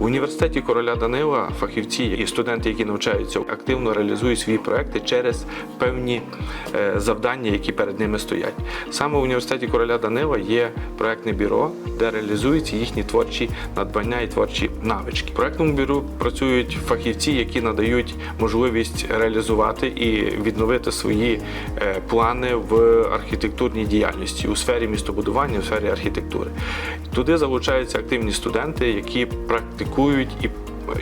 В університеті короля Данила фахівці і студенти, які навчаються, активно реалізують свої проекти через певні е, завдання, які перед ними стоять. Саме в університеті короля Данила є проектне бюро, де реалізуються їхні творчі надбання і творчі навички. В проектному бюро працюють фахівці, які надають можливість реалізувати і відновити свої е, плани в архітектурній діяльності у сфері містобудування, у сфері архітектури. Туди залучаються активні студенти, які практикують і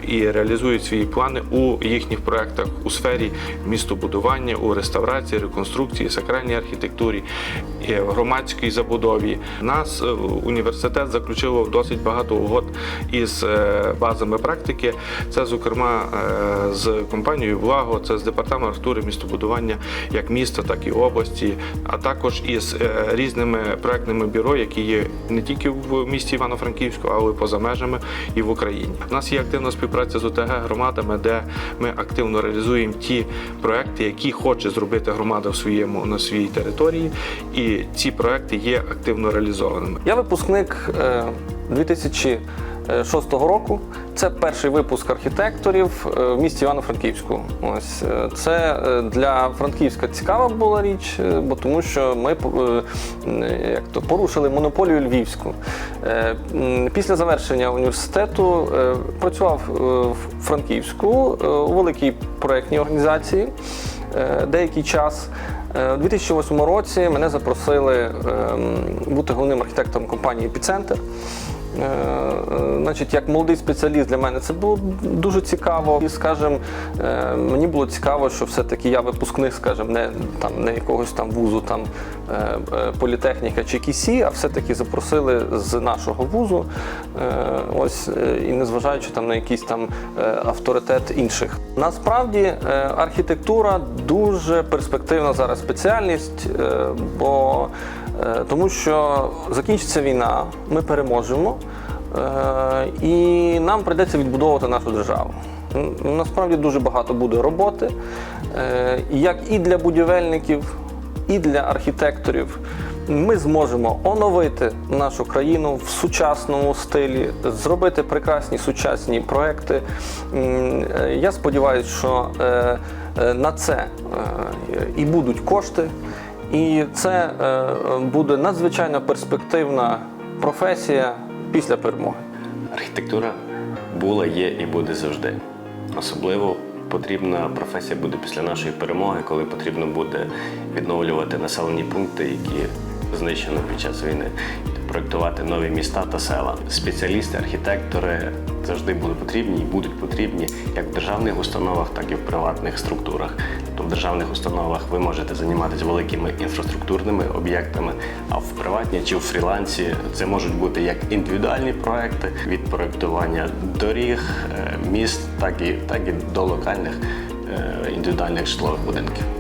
і реалізують свої плани у їхніх проектах у сфері містобудування, у реставрації, реконструкції, сакральній архітектурі, і громадській забудові. Нас е, університет заключив досить багато угод із е, базами практики. Це, зокрема, е, з компанією Благо, це з департаментом архітектури містобудування як міста, так і області, а також із е, різними проектними бюро, які є не тільки в місті Івано-Франківську, але й поза межами і в Україні. У нас є активна співпраця з ОТГ громадами, де ми активно реалізуємо ті проекти, які хоче зробити громада в своєму на своїй території, і ці проекти є активно реалізованими. Я випускник е, 2000 6-го року. Це перший випуск архітекторів е, в місті Івано-Франківську. Ось е, це е, для Франківська цікава була річ, бо тому що ми як то порушили монополію львівську. Після завершення університету працював в Франківську у великій проєктній організації деякий час. У 2008 році мене запросили ем, бути головним архітектором компанії Епіцентр. Значить, як молодий спеціаліст для мене це було дуже цікаво. І, скажімо, е, мені було цікаво, що все-таки я випускник, скажімо, не там не якогось там вузу, там е, е, політехніка чи КІСі, а все-таки запросили з нашого вузу. Ось і незважаючи там на якийсь там авторитет інших. Насправді архітектура дуже перспективна зараз спеціальність, бо тому що закінчиться війна, ми переможемо, і нам прийдеться відбудовувати нашу державу. Насправді дуже багато буде роботи, е, як і для будівельників, і для архітекторів. Ми зможемо оновити нашу країну в сучасному стилі, зробити прекрасні сучасні проекти. Е, Я сподіваюся, що е, е, на це е, і будуть кошти, і це е, буде надзвичайно перспективна професія після перемоги. Архітектура була, є і буде завжди. Особливо потрібна професія буде після нашої перемоги, коли потрібно буде відновлювати населені пункти, які знищено під час війни, проектувати нові міста та села. Спеціалісти, архітектори завжди будуть потрібні і будуть потрібні як в державних установах, так і в приватних структурах. В державних установах ви можете займатися великими інфраструктурними об'єктами, а в приватній чи в фрілансі це можуть бути як індивідуальні проекти від проектування доріг, е, міст, так і, так і до локальних е, індивідуальних житлових будинків.